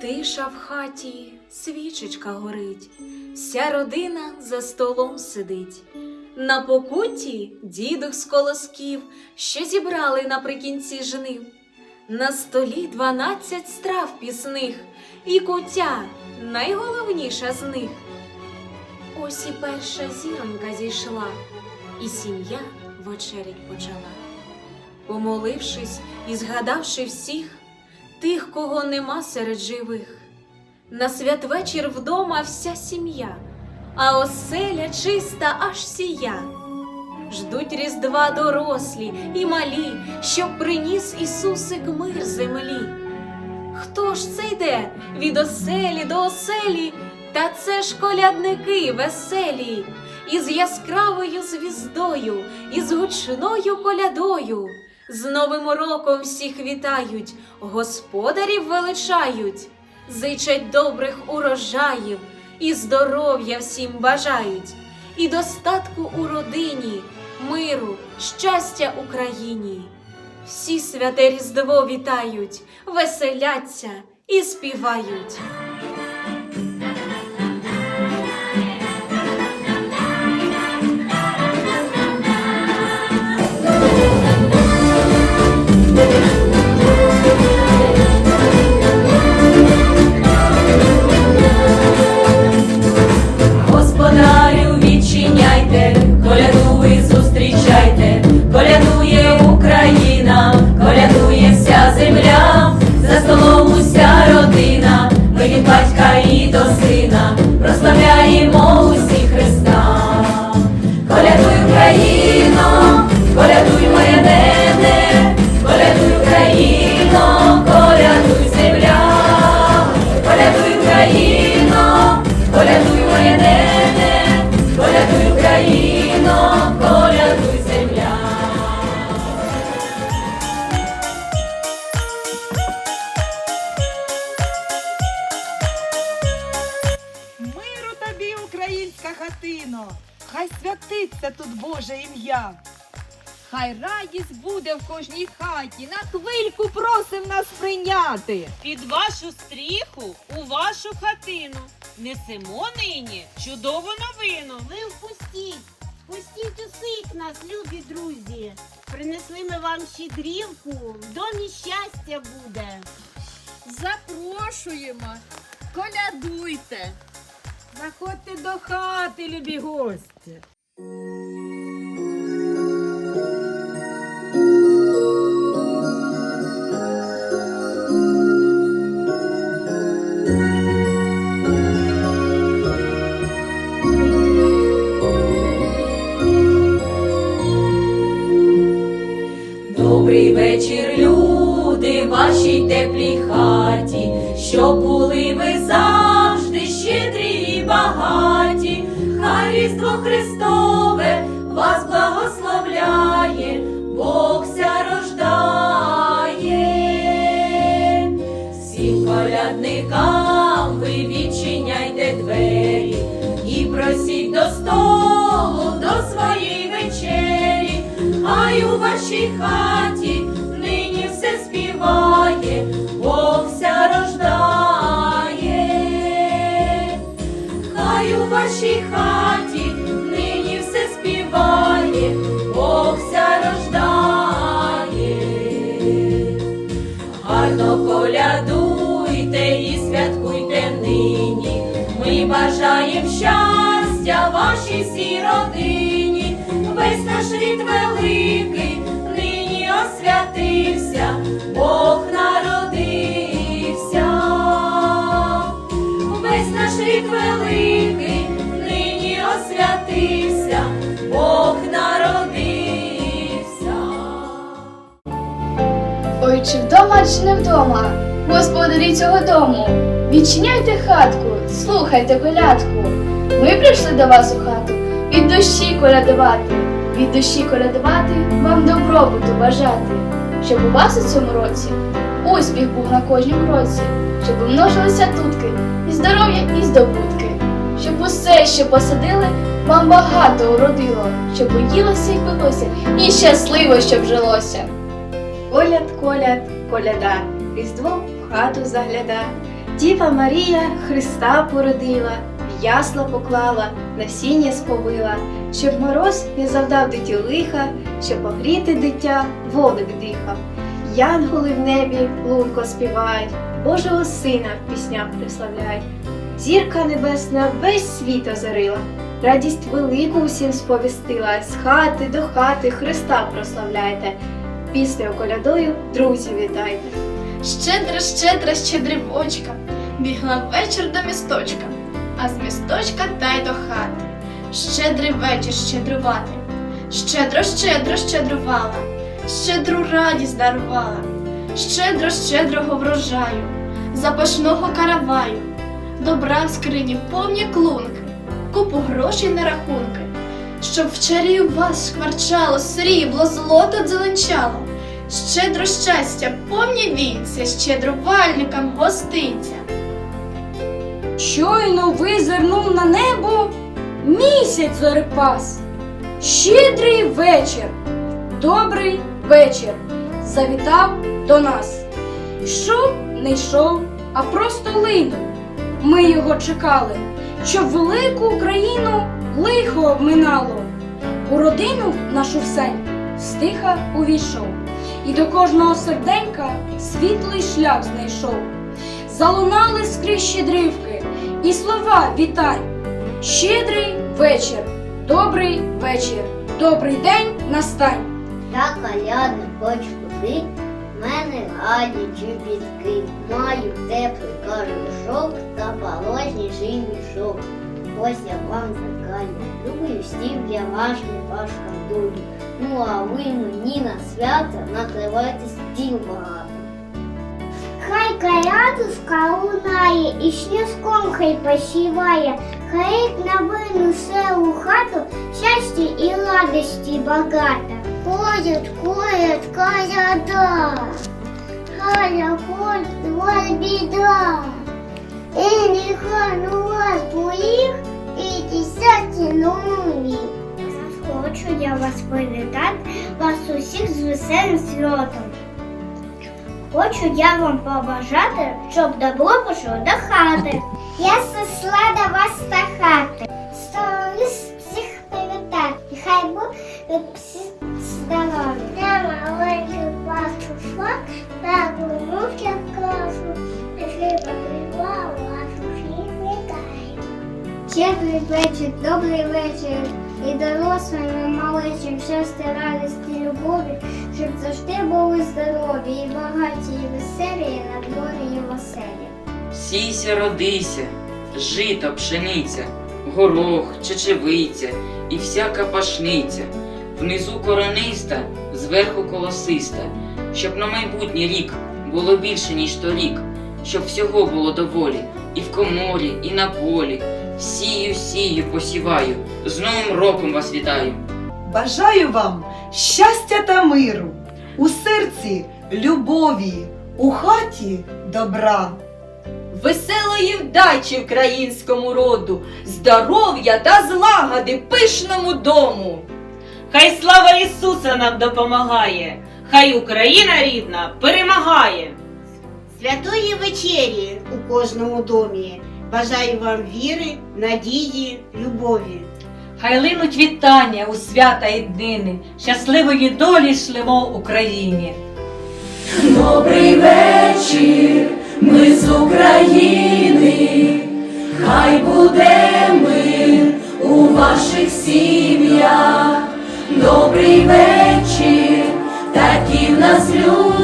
Тиша в хаті, свічечка горить, вся родина за столом сидить. На покутті дідух з колосків, що зібрали наприкінці жнив. На столі дванадцять страв пісних, і кутя найголовніша з них. Ось і перша зіронька зійшла, і сім'я вечерять почала. Помолившись і згадавши всіх, тих, кого нема серед живих. На святвечір вдома вся сім'я, а оселя чиста аж сія. Ждуть різдва дорослі і малі, щоб приніс Ісусик мир землі. Хто ж це йде від оселі до оселі? Та це ж колядники веселі, із яскравою звіздою, із гучною колядою. З Новим роком всіх вітають, господарів величають, зичать добрих урожаїв і здоров'я всім бажають, і достатку у родині, миру, щастя Україні. Всі святе Різдво вітають, веселяться і співають. Україно, колядуй моє нене, колядуй Україно, колядуй земля. Миру тобі, українська хатино, хай святиться тут Боже ім'я. Хай радість буде в кожній хаті, на хвильку просим нас прийняти. Під вашу стріху у вашу хатину несемо нині чудову новину. Ви впустіть, впустіть усіх нас, любі друзі. Принесли ми вам щедрівку, в домі щастя буде. Запрошуємо, колядуйте. Заходьте до хати, любі гості. Були ви завжди щедрі і багаті, хай Христове вас благословляє, Бог ся рождає. Всім колядникам ви відчиняйте двері і просіть до столу до своєї вечері, хай у вашій хаті бажаєм щастя вашій всій родині. Весь наш рід великий нині освятився, Бог народився. Весь наш рід великий нині освятився, Бог народився. Ой, чи вдома, чи не вдома, господарі цього дому, відчиняйте хатку, слухайте колядку. Ми прийшли до вас у хату від душі колядувати, від душі колядувати, вам добробуту бажати, щоб у вас у цьому році успіх був на кожнім кроці, щоб умножилися тутки, і здоров'я, і здобутки, щоб усе, що посадили, вам багато уродило, щоб уїлося і пилося, і щасливо, щоб жилося. Коляд, коляд, коляда, Різдво хату загляда, Діва Марія Христа породила, ясла поклала, насіння сповила, щоб мороз не завдав диті лиха, щоб погріти дитя, водик дихав. Янголи в небі лунко співають, Божого Сина в піснях приславляють. Зірка небесна весь світ озарила, радість велику всім сповістила, з хати до хати Христа прославляйте, піснею колядою друзів вітайте. Щедра, щедра, щедрівочка, бігла вечір до місточка, а з місточка та й до хати. Щедрий вечір щедрувати, щедро, щедро щедрувала, щедру радість дарувала, щедро, щедрого врожаю, запашного караваю, добра в скрині повні клунки, купу грошей на рахунки, щоб в чарі у вас шкварчало срібло, злото дзеленчало. Щедро щастя, повні вінця, щедрувальникам гостинця. Щойно визирнув на небо місяць зорепас. Щедрий вечір, добрий вечір, завітав до нас. Йшов, не йшов, а просто линув. Ми його чекали, щоб велику Україну лихо обминало. У родину нашу всень стиха увійшов, і до кожного серденька світлий шлях знайшов. Залунали скрізь щедрівки і слова вітань. Щедрий вечір, добрий вечір, добрий день настань. Я коляду хочу купити, в мене гарні чобітки. Маю теплий кажушок та порожній мішок. Ось я вам закалюю, стів для вашої пашка дурі. Ну а ви мені на свято накривайте стіл багато. Хай колядушка лунає і снізком хай посіває, хай новину селу хату, щастя і радості багато. Ходять, ходять, коляда, Галя, ходь, вас біда. І нехай у вас боїх, і десяті нові. Хочу я вас привітати, вас усіх з веселим святом. Хочу я вам побажати, щоб добро пішло до хати. Я сусла до вас до хати. Щастя, радості, любові, щоб завжди були здорові, і багаті, і веселі, і на дворі, і веселі. Сійся, родися, жито, пшениця, горох, чечевиця і всяка пашниця, внизу корониста, зверху колосиста, щоб на майбутній рік було більше, ніж торік, щоб всього було доволі, і в коморі, і на полі. Сію, сію, посіваю, з Новим роком вас вітаю. Бажаю вам щастя та миру, у серці любові, у хаті добра. Веселої вдачі українському роду, здоров'я та злагоди пишному дому. Хай слава Ісуса нам допомагає, хай Україна рідна перемагає. Святої вечері у кожному домі. Бажаю вам віри, надії, любові. Хай линуть вітання у свята і днини, щасливої долі шлемо Україні. Добрий вечір, ми з України, хай буде мир у ваших сім'ях. Добрий вечір, такі в нас люди.